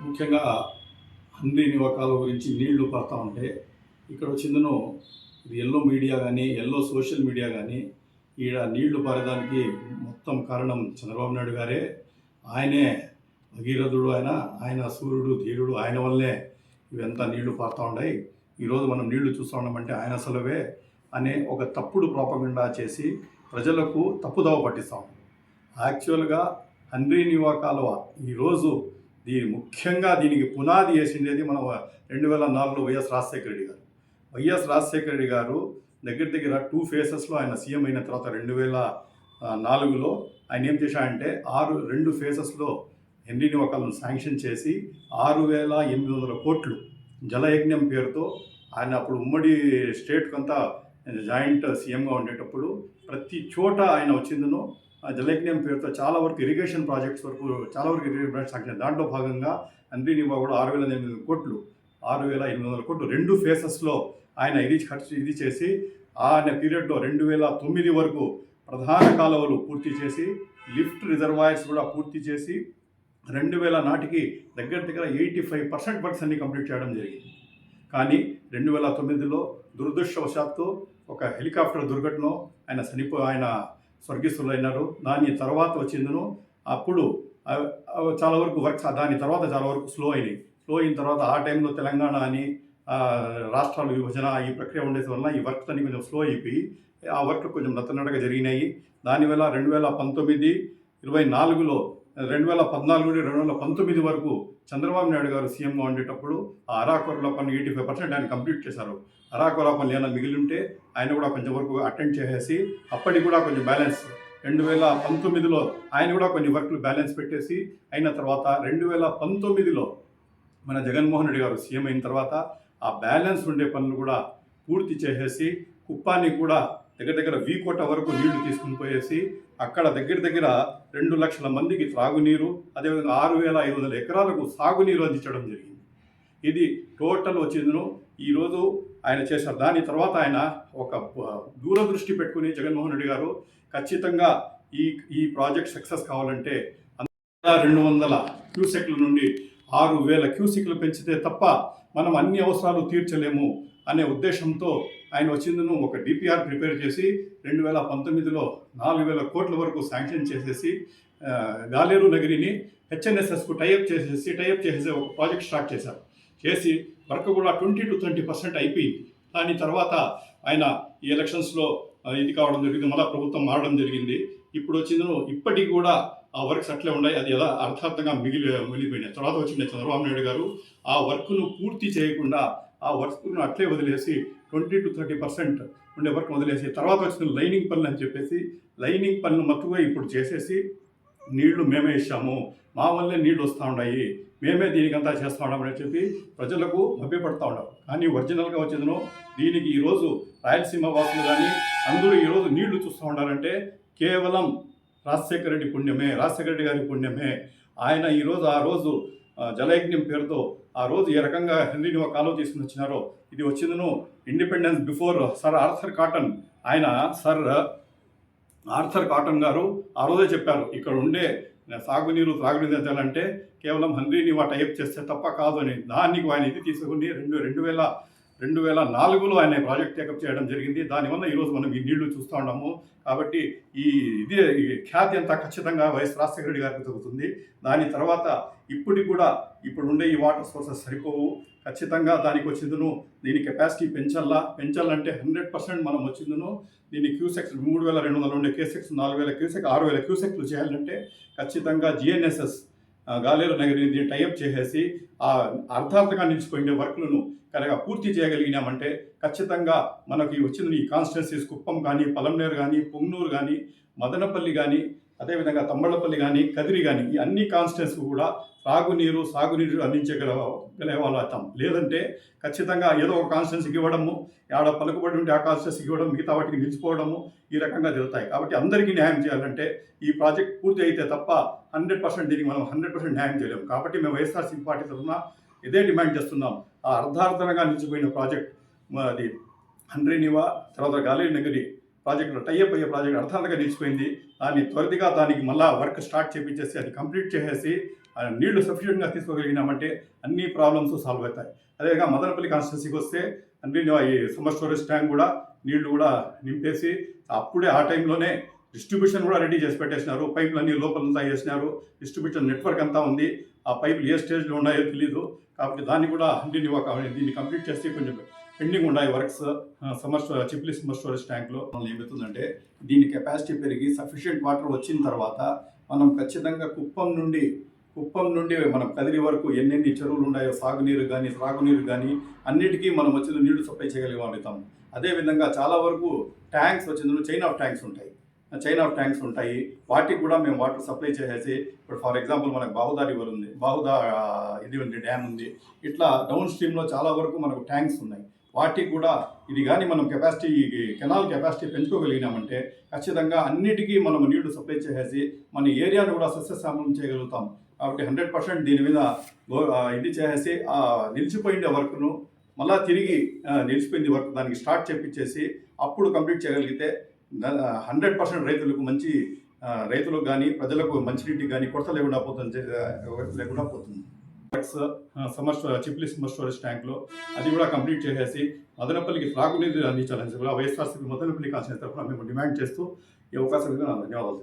ముఖ్యంగా హండ్రీ నివకాల గురించి నీళ్ళు పడతా ఉంటే ఇక్కడ వచ్చిందను ఇది ఎల్లో మీడియా కానీ ఎల్లో సోషల్ మీడియా కానీ ఈడ నీళ్ళు పారేదానికి మొత్తం కారణం చంద్రబాబు నాయుడు గారే. ఆయనే భగీరథుడు ఆయన ఆయన సూర్యుడు ధీరుడు ఆయన వల్లే ఇవంతా నీళ్ళు పారుతూ ఉన్నాయి ఈరోజు మనం నీళ్ళు చూస్తూ ఉన్నామంటే ఆయన అసలువే అనే ఒక తప్పుడు ప్రాపగండా చేసి ప్రజలకు తప్పుదోవ పట్టిస్తాం యాక్చువల్గా హండ్రీ నివా కాలువ ఈరోజు దీని ముఖ్యంగా దీనికి పునాది వేసిండేది మన రెండు వేల నాలుగులో వైఎస్ రాజశేఖర రెడ్డి గారు. వైఎస్ రాజశేఖర రెడ్డి గారు దగ్గర దగ్గర టూ ఫేసెస్లో ఆయన సీఎం అయిన తర్వాత రెండు వేల నాలుగులో ఆయన ఏం చేశాడంటే ఆరు రెండు ఫేసెస్లో హెన్రీ నివాకాలను శాంక్షన్ చేసి ఆరు వేల ఎనిమిది వందల కోట్లు జలయజ్ఞం పేరుతో ఆయన అప్పుడు ఉమ్మడి స్టేట్కి అంతా జాయింట్ సీఎంగా ఉండేటప్పుడు ప్రతి చోట ఆయన వచ్చిందనో జలయజ్ఞం పేరుతో చాలా వరకు ఇరిగేషన్ ప్రాజెక్ట్స్ వరకు చాలా వరకు ఇరిగేషన్ ప్రాజెక్ట్స్ శాంక్షన్ దాంట్లో భాగంగా హండ్రీ నివా కూడా ఆరు వేల ఎనిమిది వందల కోట్లు ఆరు వేల ఎనిమిది వందల కోట్లు రెండు ఫేసెస్లో ఆయన ఇది ఖర్చు ఇది చేసి ఆయన పీరియడ్లో రెండు వేల తొమ్మిది వరకు ప్రధాన కాలువలు పూర్తి చేసి లిఫ్ట్ రిజర్వాయర్స్ కూడా పూర్తి చేసి రెండు వేల నాటికి దగ్గర దగ్గర ఎయిటీ ఫైవ్ పర్సెంట్ వర్క్స్ అన్ని కంప్లీట్ చేయడం జరిగింది. కానీ రెండు వేల తొమ్మిదిలో దురదృష్టవశాత్తు ఒక హెలికాప్టర్ దుర్ఘటన ఆయన చనిపో ఆయన స్వర్గస్థులైనారు. దాని తర్వాత వచ్చిందను. అప్పుడు చాలా వరకు వర్క్స్ దాని తర్వాత చాలా వరకు స్లో అయినాయి. స్లో అయిన తర్వాత ఆ టైంలో తెలంగాణ అని రాష్ట్రాలు రాష్ట్రాల విభజన ఈ ప్రక్రియ ఉండేది వల్ల ఈ వర్క్స్ అన్ని కొంచెం స్లో అయిపోయి ఆ వర్క్ కొంచెం నత్తనడగా జరిగినాయి. దానివల్ల రెండు వేల పంతొమ్మిది ఇరవై నాలుగులో రెండు వేల పద్నాలుగు నుండి రెండు వేల పంతొమ్మిది వరకు చంద్రబాబు నాయుడు గారు సీఎంగా ఉండేటప్పుడు ఆ అరాకొరల పన్ను ఎయిటీ ఫైవ్ పర్సెంట్ ఆయన కంప్లీట్ చేశారు. అరాకొర పనులు ఏమైనా మిగిలి ఉంటే ఆయన కూడా కొంచెం వరకు అటెండ్ చేసేసి అప్పటికి కూడా కొంచెం బ్యాలెన్స్ రెండు వేల పంతొమ్మిదిలో ఆయన కూడా కొన్ని వర్క్లు బ్యాలెన్స్ పెట్టేసి అయిన తర్వాత రెండు వేల పంతొమ్మిదిలో మన జగన్మోహన్ రెడ్డి గారు సీఎం అయిన తర్వాత ఆ బ్యాలెన్స్ ఉండే పనులు కూడా పూర్తి చేసేసి కుప్పాన్ని కూడా దగ్గర దగ్గర వీకోట వరకు నీళ్ళు తీసుకుని పోయేసి అక్కడ దగ్గర దగ్గర రెండు లక్షల మందికి త్రాగునీరు అదేవిధంగా ఆరు వేల ఐదు వందల ఎకరాలకు సాగునీరు అందించడం జరిగింది. ఇది టోటల్ వచ్చిందను ఈరోజు ఆయన చేశారు. దాని తర్వాత ఆయన ఒక దూరదృష్టి పెట్టుకుని జగన్మోహన్ రెడ్డి గారు ఖచ్చితంగా ఈ ఈ ప్రాజెక్ట్ సక్సెస్ కావాలంటే రెండు వందల క్యూసెక్ల నుండి ఆరు వేల క్యూసెక్లు పెంచితే తప్ప మనం అన్ని అవసరాలు తీర్చలేము. అనే ఉద్దేశంతో ఆయన వచ్చిందను ఒక డిపిఆర్ ప్రిపేర్ చేసి రెండు వేల పంతొమ్మిదిలో నాలుగు వేల కోట్ల వరకు శాంక్షన్ చేసేసి గాలేరు నగరిని హెచ్ఎన్ఎస్ఎస్కు టైఅప్ చేసేసి టైఅప్ చేసేసి ఒక ప్రాజెక్ట్ స్టార్ట్ చేశారు. చేసి వర్క్ కూడా ట్వంటీ టు ట్వంటీ పర్సెంట్ అయిపోయింది. దాని తర్వాత ఆయన ఈ ఎలక్షన్స్లో ఇది కావడం జరిగింది. మళ్ళీ ప్రభుత్వం మారడం జరిగింది. ఇప్పుడు వచ్చిందను ఇప్పటికి కూడా ఆ వర్క్స్ అట్లే ఉన్నాయి. అది ఎలా అర్థార్థంగా మిగిలి మిగిలిపోయినాయి. తర్వాత వచ్చిన చంద్రబాబు నాయుడు గారు. ఆ వర్క్ను పూర్తి చేయకుండా ఆ వర్క్ను అట్లే వదిలేసి ట్వంటీ టు థర్టీ పర్సెంట్ ఉండే వర్క్ వదిలేసి తర్వాత వచ్చిన లైనింగ్ పనులు అని చెప్పేసి లైనింగ్ పనులు మత్తుగా ఇప్పుడు చేసేసి నీళ్ళు మేమే ఇచ్చాము. మా వల్లే నీళ్ళు వస్తూ ఉన్నాయి. మేమే దీనికంతా చేస్తూ ఉన్నామని చెప్పి ప్రజలకు మభ్యపడతా ఉన్నారు. కానీ ఒరిజినల్గా వచ్చేదను దీనికి ఈరోజు రాయలసీమ వాసులు కానీ అందరూ ఈరోజు నీళ్ళు చూస్తూ ఉన్నారంటే కేవలం రాజశేఖర రెడ్డి పుణ్యమే రాజశేఖర రెడ్డి గారి పుణ్యమే. ఆయన ఈరోజు ఆ రోజు జలయజ్ఞం పేరుతో ఆ రోజు ఏ రకంగా హెన్రీని ఒక కాలువ తీసుకుని వచ్చినారో ఇది వచ్చిందను independence before sir Arthur Cotton. ఆయన సర్ ఆర్థర్ కాటన్ గారు ఆ రోజే చెప్పారు ఇక్కడ ఉండే సాగునీరు త్రాగునీరు ఎత్తాలంటే కేవలం హండ్రీని వాటి టైప్ చేస్తే తప్ప కాదు అని. దానికి ఆయన ఇది తీసుకుని రెండు రెండు వేల రెండు వేల నాలుగులో ఆయన ప్రాజెక్ట్ టేకప్ చేయడం జరిగింది. దానివల్ల ఈరోజు మనం ఈ నీళ్ళు చూస్తూ ఉన్నాము. కాబట్టి ఈ ఇది ఖ్యాతి అంతా ఖచ్చితంగా వైఎస్ రాజశేఖర రెడ్డి గారికి దొరుకుతుంది. దాని తర్వాత ఇప్పటికి కూడా ఇప్పుడు ఉండే ఈ వాటర్ సోర్సెస్ సరిపోవు. ఖచ్చితంగా దానికి వచ్చిందను. దీని కెపాసిటీ పెంచాలా పెంచాలంటే హండ్రెడ్ పర్సెంట్ మనం వచ్చిందను. దీని క్యూసెక్స్ మూడు వేల రెండు వందల ఉండే క్యూసెక్స్ నాలుగు వేల క్యూసెక్ ఆరు వేల క్యూసెక్లు చేయాలంటే ఖచ్చితంగా జిఎన్ఎస్ఎస్ గాలేరు నగరిని దీన్ని టైఅప్ చేసేసి ఆ అర్థార్థంగా నిలిచిపోయిన వర్క్లను కనుక పూర్తి చేయగలిగినామంటే ఖచ్చితంగా మనకి వచ్చిన ఈ కాన్స్టిట్యున్సీస్ కుప్పం కానీ పలంనేరు కానీ పొంగనూరు కానీ మదనపల్లి కానీ అదేవిధంగా తమ్మళ్ళపల్లి కానీ కదిరి కానీ ఈ అన్ని కాన్స్టిట్యున్సీ కూడా త్రాగునీరు సాగునీరు అందించగల అవుతాం. లేదంటే ఖచ్చితంగా ఏదో ఒక కాన్స్టిట్యున్సీకి ఇవ్వడము ఆడ పలుకుబడి ఉంటే ఆ కాన్స్టిట్యున్సీకి ఇవ్వడం మిగతా వాటికి నిలిచిపోవడము ఈ రకంగా జరుగుతాయి. కాబట్టి అందరికీ న్యాయం చేయాలంటే ఈ ప్రాజెక్ట్ పూర్తి అయితే తప్ప హండ్రెడ్ పర్సెంట్ దీనికి మనం హండ్రెడ్ పర్సెంట్ న్యాయం చేయలేము. కాబట్టి మేము వైఎస్ఆర్సీపీ పార్టీ తరఫున ఇదే డిమాండ్ చేస్తున్నాం. ఆ అర్ధార్థంగా నిలిచిపోయిన ప్రాజెక్ట్ అది హండ్రీనివా తర్వాత గాలేరు నగరి ప్రాజెక్టులో టైఅప్ అయ్యే ప్రాజెక్ట్ అర్థాంతంగా నిలిచిపోయింది. దాన్ని త్వరితగా దానికి మళ్ళా వర్క్ స్టార్ట్ చేపించేసి అది కంప్లీట్ చేసేసి ఆ నీళ్ళు సఫిషియెంట్గా తీసుకోగలిగినామంటే అన్ని ప్రాబ్లమ్స్ సాల్వ్ అవుతాయి. అదేవిధంగా మదనపల్లి కాన్స్టిట్యున్సీకి వస్తే అన్ని ఈ సమ్మర్ స్టోరేజ్ ట్యాంక్ కూడా నీళ్ళు కూడా నింపేసి అప్పుడే ఆ టైంలోనే డిస్ట్రిబ్యూషన్ కూడా రెడీ చేసి పెట్టేసినారు. పైపులు అన్ని లోపలంతా వేసినారు. డిస్ట్రిబ్యూషన్ నెట్వర్క్ అంతా ఉంది. ఆ పైపులు ఏ స్టేజ్లో ఉన్నాయో తెలియదు కాబట్టి దాన్ని కూడా అన్ని ఒక దీన్ని కంప్లీట్ చేస్తే కొంచెం పెండింగ్ ఉన్నాయి వర్క్స్ సమ్మర్ స్టో చిప్లీ సమ్మర్ స్టోరేజ్ ట్యాంక్లో మనం ఏమవుతుందంటే దీని కెపాసిటీ పెరిగి సఫిషియెంట్ వాటర్ వచ్చిన తర్వాత మనం ఖచ్చితంగా కుప్పం నుండి కుప్పం నుండి మనం కదిరి వరకు ఎన్నెన్ని చెరువులు ఉన్నాయో సాగునీరు కానీ త్రాగునీరు కానీ అన్నిటికీ మనం వచ్చిన నీళ్ళు సప్లై చేయగలుగుతాం అదేవిధంగా చాలా వరకు ట్యాంక్స్ వచ్చిన చైన్ ఆఫ్ ట్యాంక్స్ ఉంటాయి. చైన్ ఆఫ్ ట్యాంక్స్ ఉంటాయి. వాటికి కూడా మేము వాటర్ సప్లై చేసేసి ఇప్పుడు ఫర్ ఎగ్జాంపుల్ మనకు బాహుదా రివర్ ఉంది. బాహుదా ఇది ఉంది డ్యామ్ ఉంది. ఇట్లా డౌన్ స్ట్రీమ్లో చాలా వరకు మనకు ట్యాంక్స్ ఉన్నాయి. వాటికి కూడా ఇది కానీ మనం కెపాసిటీ కెనాల్ కెపాసిటీ పెంచుకోగలిగినామంటే ఖచ్చితంగా అన్నిటికీ మనం నీళ్ళు సప్లై చేసేసి మన ఏరియాను కూడా సస్యశ్యామలం చేయగలుగుతాం. కాబట్టి హండ్రెడ్ పర్సెంట్ దీని మీద ఇది చేసేసి నిలిచిపోయిన వర్క్ను మళ్ళా తిరిగి నిలిచిపోయింది వర్క్ దానికి స్టార్ట్ చేపించేసి అప్పుడు కంప్లీట్ చేయగలిగితే హండ్రెడ్ పర్సెంట్ రైతులకు మంచి రైతులకు కానీ ప్రజలకు మంచినీటికి కానీ కొరత లేకుండా పోతుంది లేకుండా పోతుంది. వర్క్స్ సమ్మర్ స్టో సమ్మర్ స్టోరేజ్ ట్యాంక్లో అది కూడా కంప్లీట్ చేసేసి మదనపల్లికి త్రాగునీరు అందించాలని చెప్పి వైఎస్ఆర్సీపీ మదనపల్లి కాల్సిన తరఫున మేము డిమాండ్ చేస్తూ ఈ అవకాశం ధన్యవాదాలు.